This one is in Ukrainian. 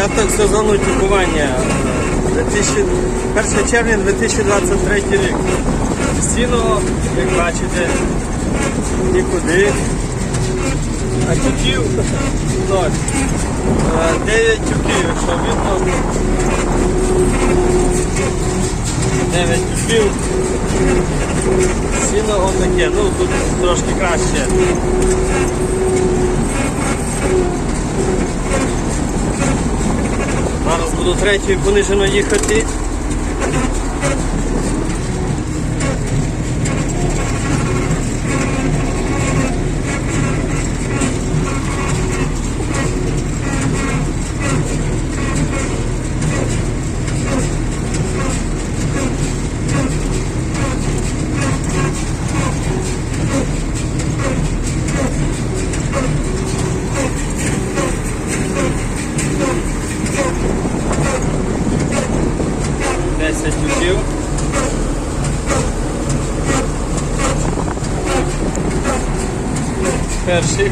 Початок сезону тюкування. 2000 1 червня 2023 рік. Сіно, як бачите, нікуди. А тюків ноль. 9 тюків, якщо видно. 9 тюків. Сіно отаке, ну тут трошки краще. Буду третьою понижено їхати. Десять тюків. Перший.